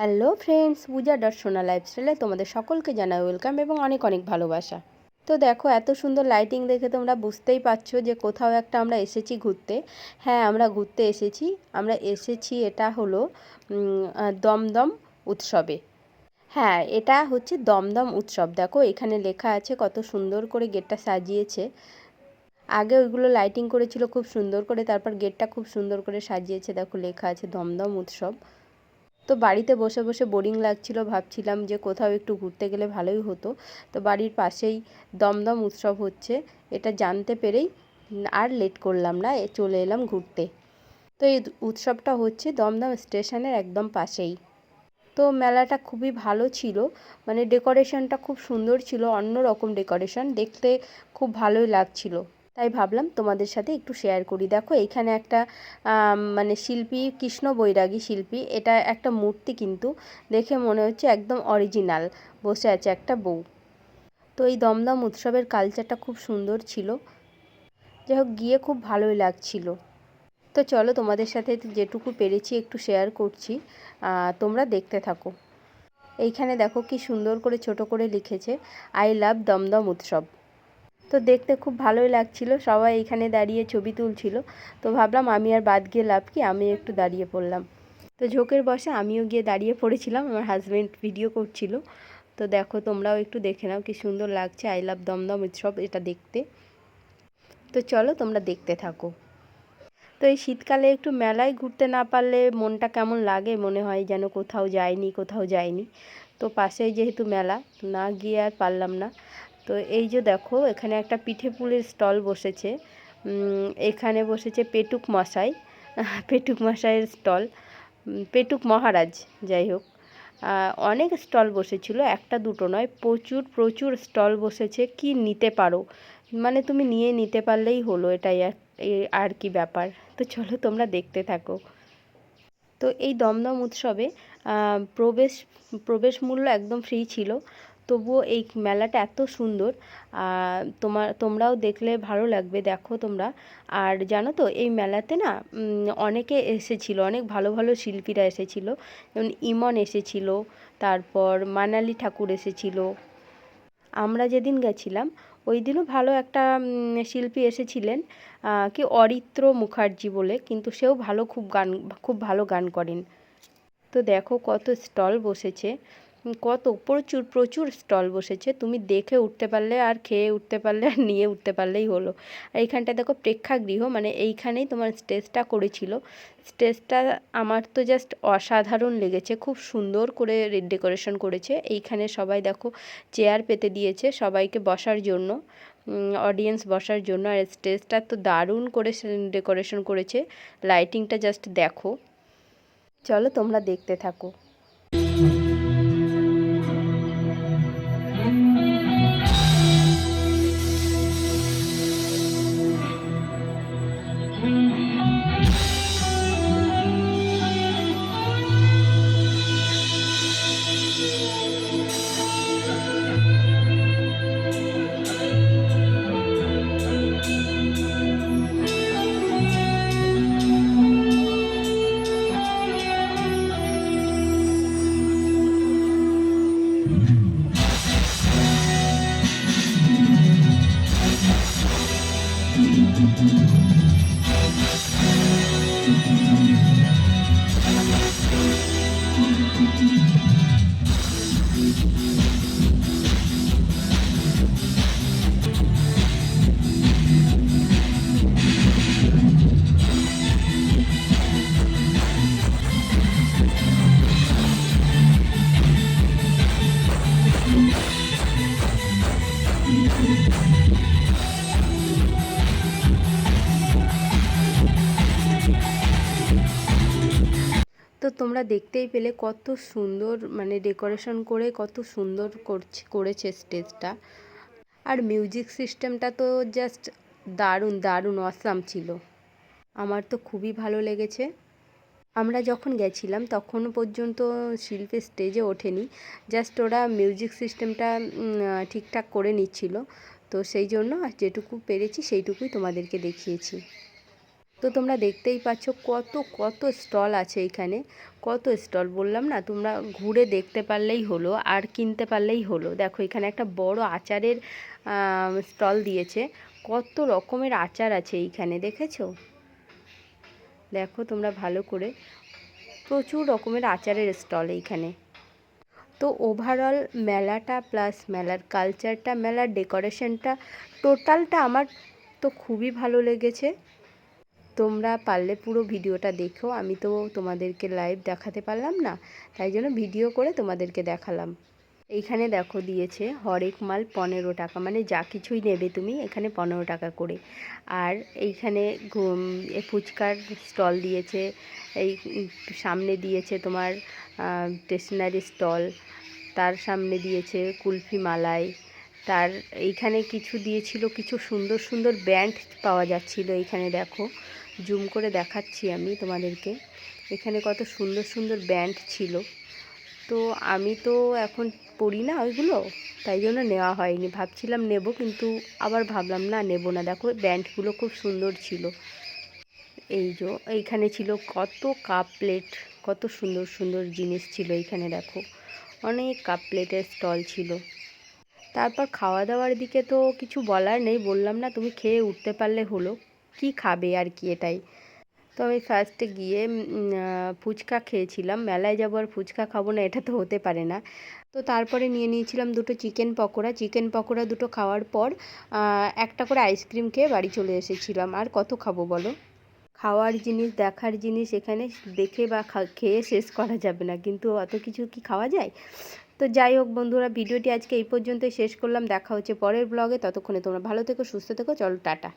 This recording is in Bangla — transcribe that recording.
হ্যালো ফ্রেন্ডস, পূজা দর্শনা লাইফস্টাইলে তোমাদের সকলকে জানাই ওয়েলকাম এবং অনেক অনেক ভালোবাসা। তো দেখো, এত সুন্দর লাইটিং দেখে তোমরা বুঝতেই পারছ যে কোথাও একটা আমরা এসেছি ঘুরতে। হ্যাঁ আমরা ঘুরতে এসেছি। আমরা এসেছি, এটা হলো দমদম উৎসবে। হ্যাঁ এটা হচ্ছে দমদম উৎসব। দেখো, এখানে লেখা আছে কত সুন্দর করে গেটটা সাজিয়েছে। আগে ওইগুলো লাইটিং করেছিল খুব সুন্দর করে, তারপর গেটটা খুব সুন্দর করে সাজিয়েছে। দেখো, লেখা আছে দমদম উৎসব। তো বাড়িতে বসে বসে বোরিং লাগছিল, ভাবছিলাম যে কোথাও একটু ঘুরতে গেলে ভালোই হতো। তো বাড়ির পাশেই দমদম উৎসব হচ্ছে, এটা জানতে পেরেই আর লেট করলাম না চলে এলাম ঘুরতে। তো এই উৎসবটা হচ্ছে দমদম স্টেশনের একদম পাশেই। তো মেলাটা খুবই ভালো ছিল মানে ডেকোরেশনটা খুব সুন্দর ছিল অন্য রকম ডেকোরেশন, দেখতে খুব ভালোই লাগছিল। তাই ভাবলাম তোমাদের সাথে একটু শেয়ার করি। দেখো এইখানে একটা মানে শিল্পী, কৃষ্ণ বৈরাগী শিল্পী, এটা একটা মূর্তি কিন্তু দেখে মনে হচ্ছে একদম অরিজিনাল বসে আছে একটা বউ। তো এই দমদম উৎসবের কালচারটা খুব সুন্দর ছিল। যাই হোক, গিয়ে খুব ভালোই লাগছিল। তো চলো তোমাদের সাথে যেটুকু পেরেছি একটু শেয়ার করছি তোমরা দেখতে থাকো। এইখানে দেখো কি সুন্দর করে ছোট করে লিখেছে আই লাভ দমদম উৎসব। তো দেখতে খুব ভালোই লাগছিল। সবাই এখানে দাঁড়িয়ে ছবি তুলছিল। তো ভাবলাম আমি আর বাদ গিয়ে লাভ কি? আমি একটু দাঁড়িয়ে পড়লাম। তো ঝোঁকের বসে আমিও গিয়ে দাঁড়িয়ে পড়েছিলাম। আমার হাজব্যান্ড ভিডিও করছিল। তো দেখো, তোমরাও একটু দেখে নাও কি সুন্দর লাগছে। আই লাভ দমদম উৎসব, এটা দেখতে। তো চলো, তোমরা দেখতে থাকো। তো এই শীতকালে একটু মেলায় ঘুরতে না পারলে মনটা কেমন লাগে? মনে হয় যেন কোথাও যায়নি কোথাও যায়নি তো পাশেই যেহেতু মেলা, না গিয়ে আর পারলাম না। তো এই যে দেখো, এখানে একটা পিঠে পুলির স্টল বসেছে। এখানে বসেছে পেটুক মশাই, পেটুক মশাইয়ের স্টল। পেটুক মহারাজ, যাই হোক। অনেক স্টল বসেছিল, একটা দুটো নয়, প্রচুর প্রচুর স্টল বসেছে। কি নিতে পারো? মানে তুমি নিয়ে নিতে পারলেই হলো, এটাই আর কি ব্যাপার। তো চলো তোমরা দেখতে থাকো। তো এই দমদম উৎসবে প্রবেশ প্রবেশ মূল্য একদম ফ্রি ছিল। তবুও এই মেলাটা এত সুন্দর তোমার, তোমরাও দেখলে ভালো লাগবে, দেখো তোমরা। আর জানো তো, এই মেলাতে না অনেকে এসেছিল, অনেক ভালো ভালো শিল্পীরা এসেছিল। যেমন ইমন এসেছিল, তারপর মানালি ঠাকুর এসেছিল। আমরা যেদিন গেছিলাম, ওই দিনও ভালো একটা শিল্পী এসেছিলেন কি অরিত্র মুখার্জি বলে, কিন্তু সেও ভালো খুব গান, খুব ভালো গান করেন। তো দেখো কত স্টল বসেছে। কত প্রচুর প্রচুর স্টল বসেছে। তুমি দেখে উঠতে পারলে আর খেয়ে উঠতে পারলে আর নিয়ে উঠতে পারলেই হলো। আর এইখানটা দেখো প্রেক্ষাগৃহ মানে এইখানেই তোমার স্টেজটা করেছিল। স্টেজটা আমার তো জাস্ট অসাধারণ লেগেছে, খুব সুন্দর করে ডেকোরেশন করেছে। এইখানে সবাই দেখো চেয়ার পেতে দিয়েছে সবাইকে বসার জন্য অডিয়েন্স বসার জন্য। আর স্টেজটা তো দারুণ করে ডেকোরেশন করেছে। লাইটিংটা জাস্ট দেখো। চলো তোমরা দেখতে থাকো। Thank you. তোমরা দেখতেই পেলে কত সুন্দর মানে ডেকোরেশন করে কত সুন্দর করছে, করেছে স্টেজটা। আর মিউজিক সিস্টেমটা তো জাস্ট দারুণ দারুণ, অসাম ছিল। আমার তো খুবই ভালো লেগেছে। আমরা যখন গেছিলাম তখন পর্যন্ত শিল্পের স্টেজে ওঠেনি। জাস্ট ওরা মিউজিক সিস্টেমটা ঠিকঠাক করে নিচ্ছিল। তো সেই জন্য যেটুকু পেরেছি সেইটুকুই তোমাদেরকে দেখিয়েছি। তো তোমরা দেখতেই পাচ্ছ কত কত স্টল আছে এখানে। কত স্টল, বললাম না, তোমরা ঘুরে দেখতে পারলেই হলো, আর কিনতে পারলেই হলো। দেখো, এখানে একটা বড় আচারের স্টল দিয়েছে। কত রকমের আচার আছে এইখানে, দেখেছ? দেখো, তোমরা ভালো করে। প্রচুর রকমের আচারের স্টল এইখানে। তো ওভারঅল মেলাটা প্লাস মেলার কালচারটা মেলার ডেকোরেশনটা টোটালটা আমার তো খুবই ভালো লেগেছে। তোমরা পারলে পুরো ভিডিওটা দেখো। আমি তো তোমাদেরকে লাইভ দেখাতে পারলাম না, তাই জন্য ভিডিও করে তোমাদেরকে দেখালাম। এইখানে দেখো দিয়েছে, হরেক মাল পনেরো টাকা মানে যা কিছুই নেবে তুমি এখানে পনেরো টাকা করে। আর এইখানে ফুচকার স্টল দিয়েছে, এই সামনে দিয়েছে তোমার স্টেশনারি স্টল তার সামনে দিয়েছে কুলফি মালাই, তার এইখানে কিছু দিয়েছিল, কিছু সুন্দর সুন্দর ব্যান্ড পাওয়া যাচ্ছিল এইখানে দেখো। জুম করে দেখাচ্ছি আমি তোমাদেরকে। এখানে কত সুন্দর সুন্দর ব্যান্ড ছিল। তো আমি তো এখন পড়ি না ওইগুলো, তাই জন্য নেওয়া হয়নি। ভাবছিলাম নেব, কিন্তু আবার ভাবলাম, না, নেব না। দেখো, ব্যান্ডগুলো খুব সুন্দর ছিল। এই যে, এইখানে ছিল কত কাপ প্লেট, কত সুন্দর সুন্দর জিনিস ছিল এইখানে, দেখো। অনেক কাপ প্লেটের স্টল ছিল। তারপর খাওয়া দাওয়ার দিকে তো কিছু বলার নেই, বললাম না, তুমি খেয়ে উঠতে পারলে হলো। কি খাবে আর কি এটাই। তো আমি ফার্স্টে গিয়ে ফুচকা খেয়েছিলাম। মেলায় যাব আর ফুচকা খাব না, এটা তো হতে পারে না। তো তারপরে নিয়ে নিয়েছিলাম দুটো চিকেন পকোড়া। চিকেন পকোড়া দুটো খাওয়ার পর একটা করে আইসক্রিম খেয়ে বাড়ি চলে এসেছিলাম। আর কত খাব বলো? খাওয়ার জিনিস, দেখার জিনিস এখানে দেখে বা খেয়ে শেষ করা যাবে না। কিন্তু অত কিছু কি খাওয়া যায়? তো যাই হোক বন্ধুরা, ভিডিওটি আজকে এই পর্যন্তই শেষ করলাম। দেখা হচ্ছে পরের ব্লগে ততক্ষণে তোমরা ভালো থেকো, সুস্থ থেকো। চলো, টাটা।